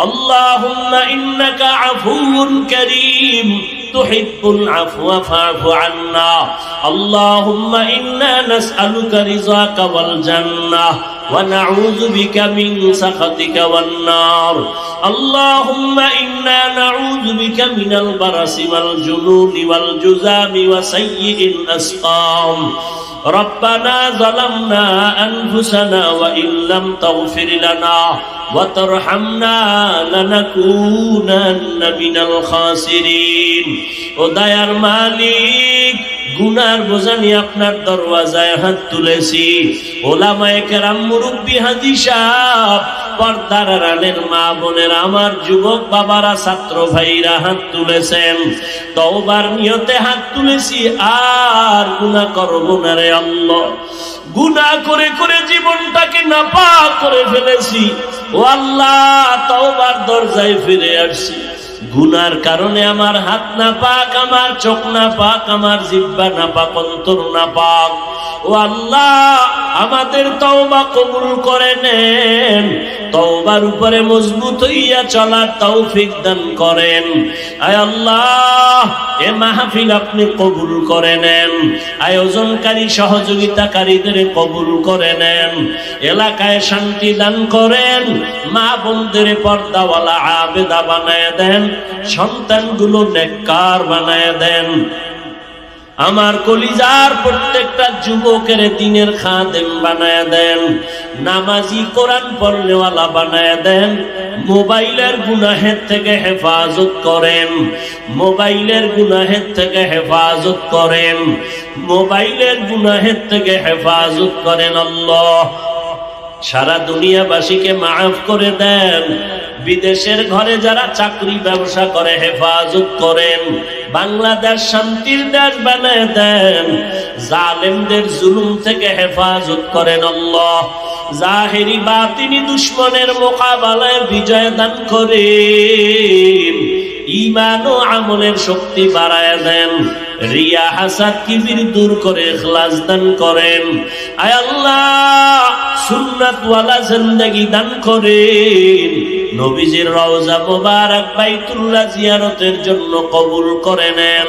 اللهم إنك عفو كريم تحب العفو فاعف عنا. اللهم إنا نسألك رضاك والجنة. ونعوذ بك من سخطك والنار. اللهم إنا نعوذ بك من البرس والجنون والجزام وسيء الأسقام. ربنا ظلمنا أنفسنا وإن لم تغفر لنا وترحمنا لنكونن من الخاسرين. ودير مالك গুনার বোঝানি আপনার দরওয়াজায় হাত তুলেছি। ওলামায়ে কেরাম, মুরব্বী হাজি সাহ পর্দার রানের মা বোনের, আমার যুবক বাবারা, ছাত্র ভাইরা হাত তুলেছেন। তওবার নিয়তে হাত তুলেছি, আর গুনাহ করব না রে আল্লাহ। গুনাহ করে করে জীবনটাকে নাপাক করে ফেলেছি। ও আল্লাহ, তওবার দরজায় ফিরে আসছি। গুনার কারণে আমার হাত না পাক, আমার চোখ না পাক, আমার জিব্বা না পাক, অন্তর না পাক। ও আল্লাহ, আমাদের তওবা কবুল করে নেন। তওবার উপরে মজবুত হইয়া চলার তৌফিক দান করেন। আল্লাহ, এ মাহফিল আপনি কবুল করে নেন। আয়োজনকারী সহযোগিতাকারীদের কবুল করে নেন। এলাকায় শান্তি দান করেন। মা বোনদের পর্দাওয়ালা আবেদা বানায় দেন। সন্তানগুলো নেককার বানায় দেন। আমার কলিজার প্রত্যেকটা যুবকের দিনের খাদেম বানায় দেন, নামাজি কোরআন পড়নেওয়ালা বানায় দেন, মোবাইলের গুনাহের থেকে হেফাজত করেন, মোবাইলের গুনাহের থেকে হেফাজত করেন, মোবাইলের গুনাহের থেকে হেফাজত করেন আল্লাহ। সারা দুনিয়াবাসীকে মাফ করে দেন। বিদেশের ঘরে যারা চাকরি ব্যবসা করে, হেফাজত করেন, বাংলাদেশ শান্তির দেশ বানায় দেন, জালেমদের জুলুম থেকে হেফাজত করেন আল্লাহ। জাহেরি বা তিনি দুশ্মনের মোকাবেলায় বিজয় দান করেন ইমান ও আমলের শক্তি বাড়ায় দেন, রিয়া হাসাদ কিবির দূর করে ইখলাস দান করেন। আয় আল্লাহ সুন্নাত ওয়ালা জিন্দেগি দান করেন। নবীজির রওজা মোবারক বাইতুল্লাহ জিয়ারতের জন্য কবুল করে নেন।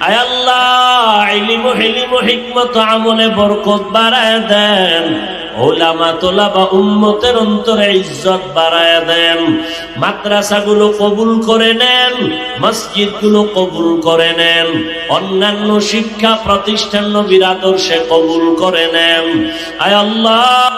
আয় আল্লাহ, ইলিম হিলিম হিকমত আমলে বরকত বাড়ায় দেন। ওলামা তোলা বা উম্মতের অন্তরে ইজ্জত বাড়ায় দেন। মাদ্রাসাগুলো কবুল করে নেন, মসজিদগুলো কবুল করে নেন। অন্যান্য শিক্ষা প্রতিষ্ঠান নবীর কবুল করে নেন। আয় আল্লাহ